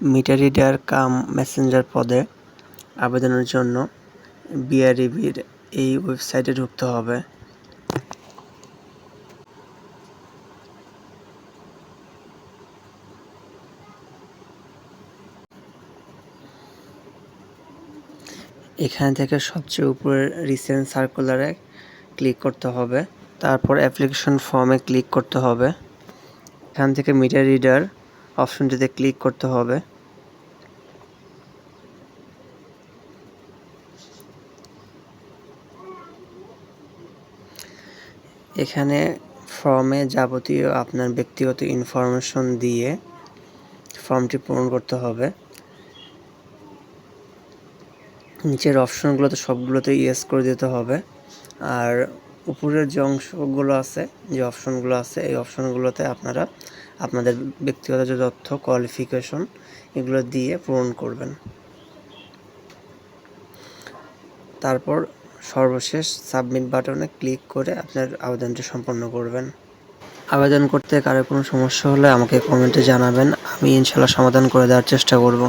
Meter reader cum Messenger পদে আবেদনের জন্য বিআরইবির এই ওয়েবসাইটে ঢুকতে হবে। এখান থেকে সবচেয়ে উপরে রিসেন্ট সার্কুলারে ক্লিক করতে হবে। তারপর অ্যাপ্লিকেশন ফর্মে ক্লিক করতে হবে। এখান থেকে মিটার রিডার অপশনটিতে ক্লিক করতে হবে। এখানে ফর্মে যাবতীয় আপনার ব্যক্তিগত ইনফরমেশন দিয়ে ফর্মটি পূরণ করতে হবে। নিচের অপশনগুলোতে সবগুলোতে ইয়েস করে দিতে হবে। আর উপরের যে অংশগুলো আছে, যে অপশনগুলো আছে, এই অপশনগুলোতে আপনারা আপনাদের ব্যক্তিগত যে তথ্য কোয়ালিফিকেশন এগুলো দিয়ে পূরণ করবেন। তারপর সর্বশেষ সাবমিট বাটনে ক্লিক করে আপনার আবেদনটি সম্পন্ন করবেন। আবেদন করতে কারও কোনো সমস্যা হলে আমাকে কমেন্টে জানাবেন, আমি ইনশাল্লাহ সমাধান করে দেওয়ার চেষ্টা করব।